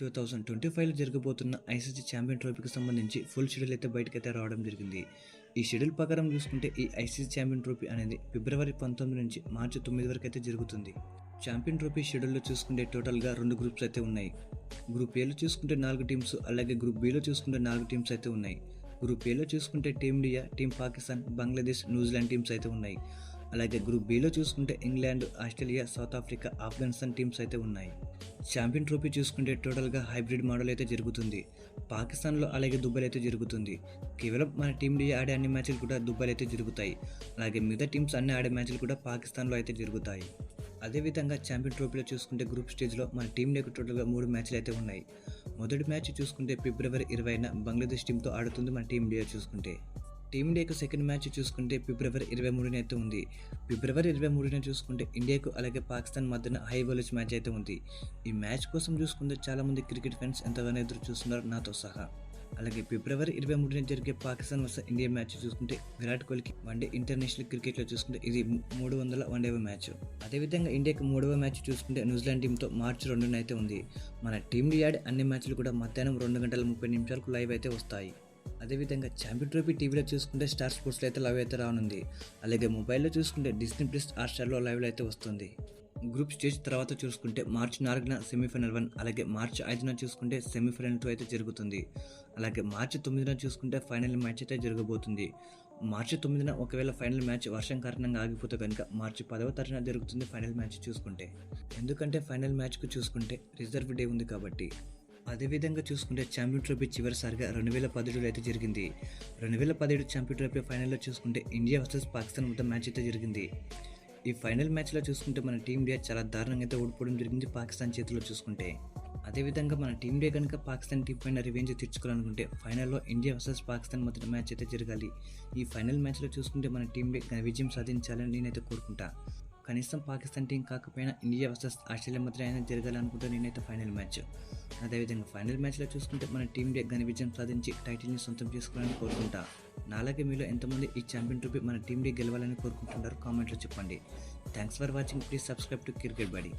Two thousand twenty ఫైవ్లో జరగబోతున్న ICC champion ట్రోఫీకి సంబంధించి ఫుల్ షెడ్యూల్ అయితే బయటకైతే రావడం జరిగింది. ఈ షెడ్యూల్ ప్రకారం చూసుకుంటే ఈ ఐసీసీ ఛాంపియన్ ట్రోఫీ అనేది ఫిబ్రవరి పంతొమ్మిది నుంచి మార్చి తొమ్మిది వరకు అయితే జరుగుతుంది. ఛాంపియన్ ట్రోఫీ షెడ్యూల్లో చూసుకుంటే టోటల్గా రెండు గ్రూప్స్ అయితే ఉన్నాయి. గ్రూప్ ఏలో చూసుకుంటే నాలుగు టీమ్స్ అలాగే గ్రూప్ బిలో చూసుకుంటే నాలుగు టీమ్స్ అయితే ఉన్నాయి. గ్రూప్ ఏలో చూసుకుంటే team India team Pakistan Bangladesh New Zealand teams అయితే ఉన్నాయి. అలాగే గ్రూప్ బిలో చూసుకుంటే England Australia South Africa Afghanistan teams అయితే ఉన్నాయి. ఛాంపియన్ ట్రోఫీ చూసుకుంటే టోటల్గా హైబ్రిడ్ మోడల్ అయితే జరుగుతుంది. పాకిస్తాన్లో అలాగే దుబాయ్ అయితే జరుగుతుంది. కేవలం మన టీమిండియా ఆడే అన్ని మ్యాచ్లు కూడా దుబాయ్ అయితే జరుగుతాయి. అలాగే మిగతా టీమ్స్ అన్ని ఆడే మ్యాచ్లు కూడా పాకిస్తాన్లో అయితే జరుగుతాయి. అదేవిధంగా ఛాంపియన్ ట్రోఫీలో చూసుకుంటే గ్రూప్ స్టేజ్లో మన టీం టీంలకు టోటల్గా మూడు మ్యాచ్లు అయితే ఉన్నాయి. మొదటి మ్యాచ్ చూసుకుంటే ఫిబ్రవరి ఇరవైన బంగ్లాదేశ్ టీంతో ఆడుతుంది మన టీం ఇండియా చూసుకుంటే. టీమిండియాకు సెకండ్ మ్యాచ్ చూసుకుంటే ఫిబ్రవరి ఇరవై మూడున అయితే ఉంది. ఫిబ్రవరి ఇరవై మూడున చూసుకుంటే ఇండియాకు అలాగే పాకిస్తాన్ మధ్యన హై వోలేజ్ మ్యాచ్ అయితే ఉంది. ఈ మ్యాచ్ కోసం చూసుకుంటే చాలామంది క్రికెట్ ఫ్యాన్స్ ఎంతగానో ఎదురు చూస్తున్నారు నాతో సహా. అలాగే ఫిబ్రవరి ఇరవై మూడున జరిగే పాకిస్తాన్ వర్సెస్ ఇండియా మ్యాచ్ చూసుకుంటే విరాట్ కోహ్లీకి వన్డే ఇంటర్నేషనల్ క్రికెట్లో చూసుకుంటే ఇది మూడు వందల వన్డే మ్యాచ్. అదేవిధంగా ఇండియాకి మూడవ మ్యాచ్ చూసుకుంటే న్యూజిలాండ్ టీంతో మార్చి రెండున అయితే ఉంది. మన టీం యాడ్ అన్ని మ్యాచ్లు కూడా మధ్యాహ్నం రెండు గంటల ముప్పై నిమిషాలకు లైవ్ అయితే వస్తాయి. అదేవిధంగా ఛాంపియన్ ట్రోఫీ టీవీలో చూసుకుంటే స్టార్ స్పోర్ట్స్లో అయితే లైవ్ అయితే రానుంది. అలాగే మొబైల్లో చూసుకుంటే డిస్నీ ప్లస్ హాట్స్టార్లో లైవ్లో అయితే వస్తుంది. గ్రూప్ స్టేజ్ తర్వాత చూసుకుంటే మార్చి నాలుగున సెమీఫైనల్ వన్ అలాగే మార్చి ఐదున చూసుకుంటే సెమీఫైనల్ టూ అయితే జరుగుతుంది. అలాగే మార్చి తొమ్మిదిన చూసుకుంటే ఫైనల్ మ్యాచ్ అయితే జరగబోతుంది. మార్చి తొమ్మిదిన ఒకవేళ ఫైనల్ మ్యాచ్ వర్షం కారణంగా ఆగిపోతే కనుక మార్చి పదవ తారీఖున జరుగుతుంది ఫైనల్ మ్యాచ్ చూసుకుంటే. ఎందుకంటే ఫైనల్ మ్యాచ్కు చూసుకుంటే రిజర్వ్ డే ఉంది కాబట్టి. అదేవిధంగా చూసుకుంటే ఛాంపియన్ ట్రోఫీ చివరిసారిగా రెండు వేల పదిహేడులో అయితే జరిగింది. రెండు వేల పదిహేడు ఛాంపియన్ ట్రోఫీ ఫైనల్లో చూసుకుంటే ఇండియా వర్సెస్ పాకిస్తాన్ మొత్తం మ్యాచ్ అయితే జరిగింది. ఈ ఫైనల్ మ్యాచ్లో చూసుకుంటే మన టీమిండియా చాలా దారుణంగా అయితే ఓడిపోవడం జరిగింది పాకిస్తాన్ చేతిలో చూసుకుంటే. అదేవిధంగా మన టీమిండియా కనుక పాకిస్తాన్ టీం పైన రివెంజ్ తీర్చుకోవాలనుకుంటే ఫైనల్లో ఇండియా వర్సెస్ పాకిస్తాన్ మొదటి మ్యాచ్ అయితే జరగాలి. ఈ ఫైనల్ మ్యాచ్లో చూసుకుంటే మన టీండియా విజయం సాధించాలని నేనైతే కోరుకుంటా. కనీసం పాకిస్తాన్ టీం కాకపోయినా ఇండియా వర్సెస్ ఆస్ట్రేలియా మధ్య అయినా జరగాలనుకుంటే నేనైతే ఫైనల్ మ్యాచ్. అదేవిధంగా ఫైనల్ మ్యాచ్లో చూసుకుంటే మన టీం ఘన విజయం సాధించి టైటిల్ని సొంతం చేసుకోవాలని కోరుకుంటా. నాలాగే మీలో ఎంతమంది ఈ ఛాంపియన్ ట్రోఫీ మన టీం గెలవాలని కోరుకుంటున్నారు కామెంట్లో చెప్పండి. Thanks for watching. Please subscribe to cricket buddy.